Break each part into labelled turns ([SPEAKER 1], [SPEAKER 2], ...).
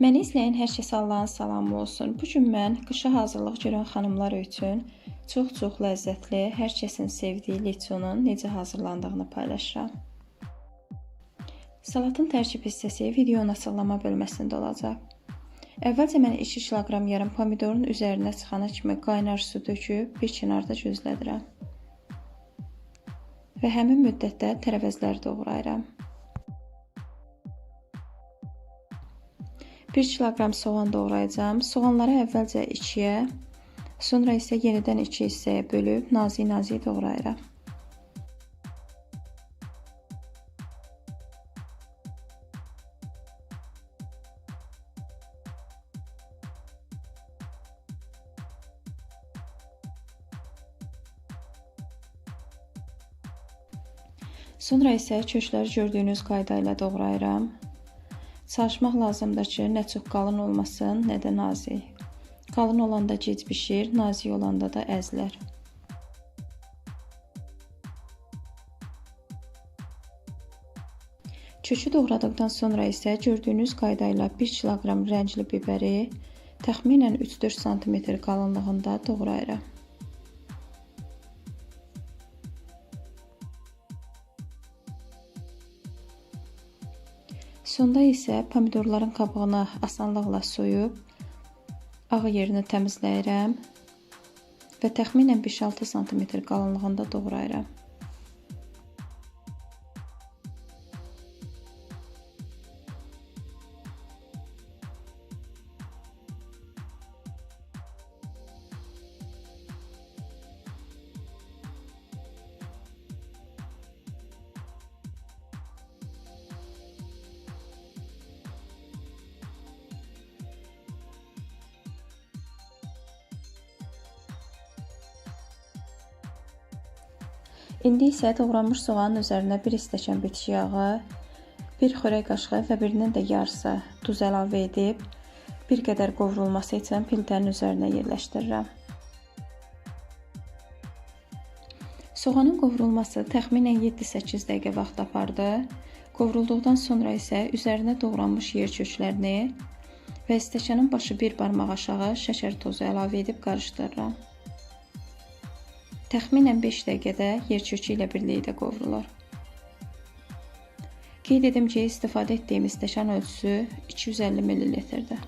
[SPEAKER 1] Məni izləyən hər kəsə Allahın salamı olsun. Bu gün mən qışa hazırlıq görən xanımlar üçün çox-çox ləzzətli, hər kəsin sevdiyi liçonun necə hazırlandığını paylaşıram. Salatın tərkib hissəsi videonun açıqlama bölməsində olacaq. Əvvəlcə mən 2 kiloqram yarım pomidorun üzərinə çıxana kimi qaynar su töküb bir kənarda gözlədirəm. Və həmin müddətdə tərəvəzləri doğrayıram. 1 kiloqram soğan doğrayacağam. Soğanları əvvəlcə ikiyə, sonra isə yenidən iki hissəyə bölüb nazik-nazik doğrayıram. Sonra isə kökləri gördüyünüz qayda ilə doğrayıram. Çalışmaq lazımdır ki, nə çox qalın olmasın, nə də nazik. Qalın olanda gec bişir, nazik olanda da əzilər. Kökü doğradıqdan sonra isə gördüyünüz qayda ilə 1 kiloqram rəngli bibəri təxminən 3-4 sm qalınlığında doğrayıram. Sonda isə pomidorların qabığını asanlıqla soyub ağ yerini təmizləyirəm və təxminən 5-6 sm qalınlığında doğrayıram. İndi isə doğranmış soğanın üzərinə 1 stəkan bitki yağı, 1 xörək qaşığı və birinin də yarısı duz əlavə edib bir qədər qovrulması üçün piltənin üzərinə yerləşdirirəm. Soğanın qovrulması təxminən 7-8 dəqiqə vaxt apardı. Qovrulduqdan sonra isə üzərinə doğranmış yer köklərini və stəkanın başı bir barmaq aşağı şəkər tozu əlavə edib qarışdırıram. Təxminən 5 dəqiqədə yer kökü ilə birlikdə qovrulur. Qeyd edim ki, istifadə etdiyimiz stəkan ölçüsü 250 ml-dir.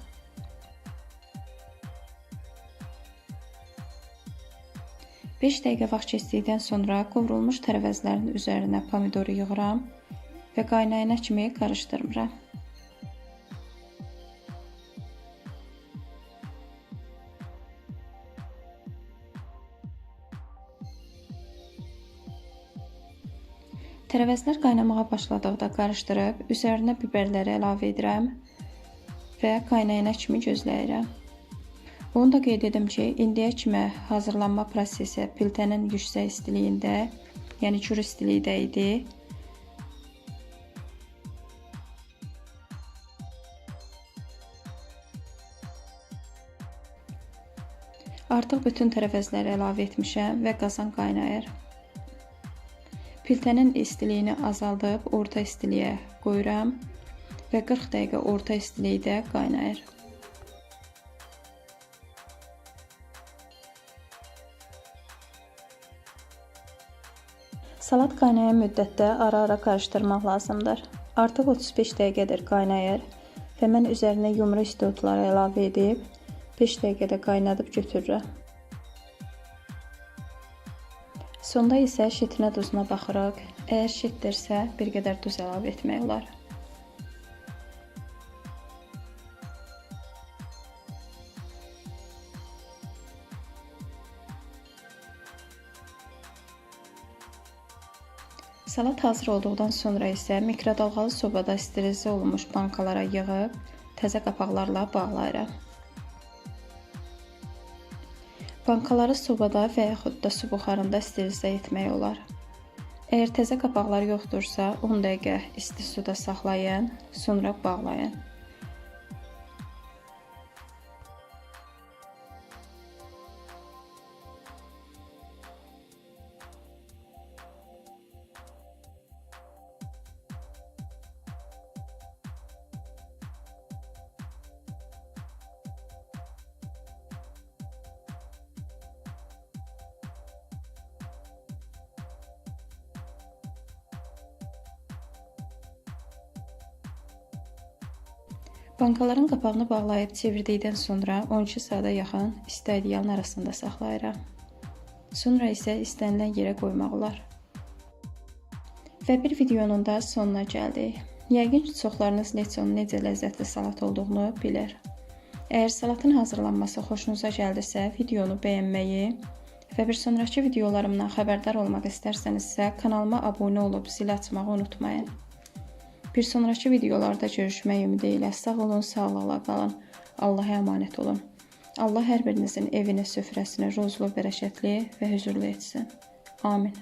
[SPEAKER 1] Beş dəqiqə vaxt keçdikdən sonra qovrulmuş tərəvəzlərin üzərinə pomidoru yığıram və qaynayana kimi qarışdırmıram. Tərəvəzlər qaynamağa başladıqda qarışdırıb üzərinə biberləri əlavə edirəm və qaynayana kimi gözləyirəm. Onu da qeyd edim ki, indiyə kimi hazırlanma prosesi piltənin yüksək istiliyində, yəni kür istilikdə idi. Artıq bütün tərəvəzləri əlavə etmişəm və qazan qaynayır. Piltənin istiliyini azaldıb orta istiliyə qoyuram və 40 dəqiqə orta istilikdə qaynayır. Salat qaynayan müddətdə ara-ara qarışdırmaq lazımdır. Artıq 35 dəqiqədir qaynayır və mən üzərinə yumru istiotları əlavə edib 5 dəqiqədə qaynadıb götürürəm. Sonda isə şitinə duzuna baxırıq. Əgər şitdirsə, bir qədər duz əlavə etmək olar. Salat hazır olduqdan sonra isə mikrodalğalı sobada sterilizə olunmuş bankalara yığıb təzə qapaqlarla bağlayıram. Bankaları sobada və yaxud da su buxarında sterilizə etmək olar. Əgər təzə qapaqlar yoxdursa, 10 dəqiqə isti suda saxlayın, sonra bağlayın. Bankaların qapağını bağlayıb çevirdikdən sonra 12 saata yaxın isti ədyalın arasında saxlayıram. Sonra isə istənilən yerə qoymaq olar. Və bir videonun da sonuna gəldik. Yəqin ki, çoxlarınız lechonun necə ləzzətli salat olduğunu bilir. Əgər salatın hazırlanması xoşunuza gəldisə, videonu bəyənməyi və bir sonrakı videolarımdan xəbərdar olmaq istərsənizsə, kanalıma abunə olub zil açmağı unutmayın. Bir sonrakı videolarda görüşmək ümidi sağ olun, sağlıqla qalın. Allah'a əmanət olun. Allah hər birinizin evini, süfrəsini ruzlu, bərəkətli və huzurlu etsin. Amin.